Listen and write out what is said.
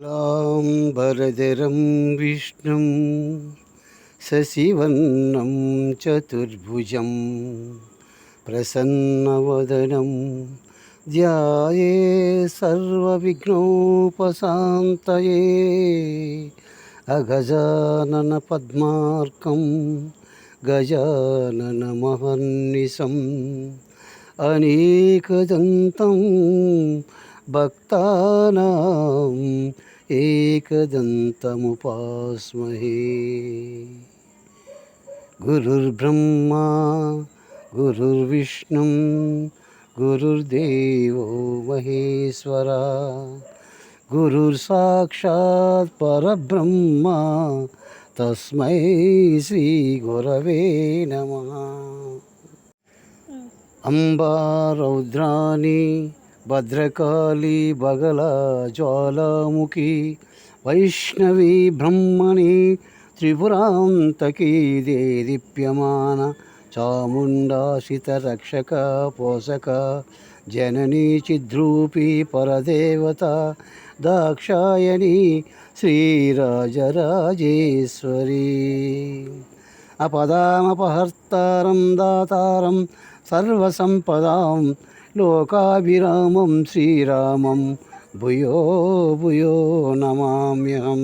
లాంబరధరం విష్ణుం శశివర్ణం చతుర్భుజం ప్రసన్నవదనం ధ్యాయే సర్వవిఘ్నోపశాంతయే అగజానన పద్మార్కం గజాననమహర్నిశం అనేకదంతం భక్తానాం एकदन्तमुपास्महे गुरुर्ब्रह्मा गुरुर्विष्णुं गुरुर्देवो महेश्वरा गुरुर्साक्षात् परब्रह्मा तस्मै श्रीगुरवे नमः अम्बा रौद्राणि భద్రకాళి బగల జ్వాలాముఖి వైష్ణవి బ్రహ్మణి త్రిపురాంతకీ దేదీప్యమాన చాముండా రక్షక పోషక జననీ చిద్రూపీ పరదేవత దాక్షాయణి శ్రీరాజరాజేశ్వరీ. అపదామపహర్తారం దాతారం సర్వసంపదాం లోకాభిరామం శ్రీరామం. భూయో భూయో నమామ్యహం.